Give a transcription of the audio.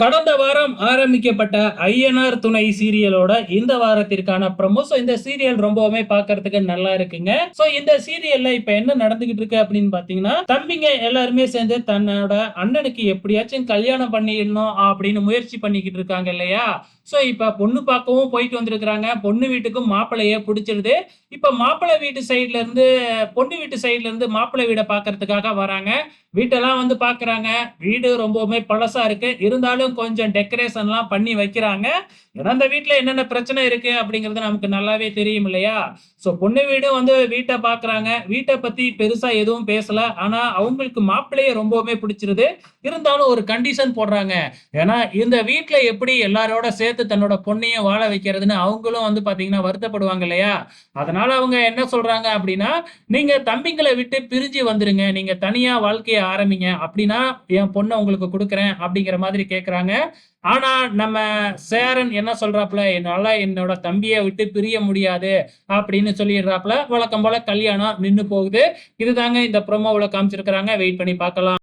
கடந்த வாரம் ஆரம்பிக்கப்பட்ட ஐஎன்ஆர் துணை சீரியலோட இந்த வாரத்திற்கான ப்ரமோ ஸோ இந்த சீரியல் ரொம்பவுமே பார்க்கறதுக்கு நல்லா இருக்குங்க. ஸோ இந்த சீரியல்ல இப்போ என்ன நடந்துகிட்டு இருக்கு அப்படின்னு பார்த்தீங்கன்னா தம்பிங்க எல்லாருமே சேர்ந்து தன்னோட அண்ணனுக்கு எப்படியாச்சும் கல்யாணம் பண்ணிடணும் அப்படின்னு முயற்சி பண்ணிக்கிட்டு இருக்காங்க இல்லையா? ஸோ இப்போ பொண்ணு பார்க்கவும் போயிட்டு வந்திருக்கிறாங்க. பொண்ணு வீட்டுக்கும் மாப்பிள்ளையே பிடிச்சிருது. இப்போ மாப்பிள்ளை வீட்டு சைட்ல இருந்து பொண்ணு வீட்டு சைட்ல இருந்து மாப்பிள்ளை வீடை பார்க்கறதுக்காக வராங்க. வீட்டெல்லாம் வந்து பார்க்குறாங்க. வீடு ரொம்பவுமே பழசா இருக்கு. இருந்தாலும் கொஞ்சம் டெக்கரேஷன்லாம் பண்ணி வைக்கிறாங்க. ஏன்னா அந்த வீட்டில் என்னென்ன பிரச்சனை இருக்கு அப்படிங்கிறது நமக்கு நல்லாவே தெரியும் இல்லையா? ஸோ பொண்ணு வீடு வந்து வீட்டை பார்க்குறாங்க. வீட்டை பற்றி பெருசா எதுவும் பேசல. ஆனா அவங்களுக்கு மாப்பிள்ளையே ரொம்பவுமே பிடிச்சிருது. இருந்தாலும் ஒரு கண்டிஷன் போடுறாங்க. ஏன்னா இந்த வீட்டில் எப்படி எல்லாரோட சேர்த்து தன்னோட பொண்ணையும் வாழ வைக்கிறதுன்னு அவங்களும் வந்து பாத்தீங்கன்னா வருத்தப்படுவாங்க இல்லையா? அதனால அவங்க என்ன சொல்றாங்க அப்படின்னா நீங்க தம்பிங்களை விட்டு பிரிஞ்சு வந்துருங்க. நீங்க தனியா வாழ்க்கையை ஆரம்பிங்க. அப்படின்னா என் பொண்ணை உங்களுக்கு கொடுக்குறேன். அப்படிங்கிற மாதிரி சொல்றாங்க ஆனா நம்ம சேரன் என்ன சொல்றாப்புல? என்னால என்னோட தம்பியை விட்டு பிரிய முடியாது அப்படின்னு சொல்லிடுறாப்புல. வழக்கம் போல கல்யாணம் நின்னு போகுது. இதுதாங்க இந்த ப்ரோமோவில் காமிச்சிருக்கிறாங்க. வெயிட் பண்ணி பார்க்கலாம்.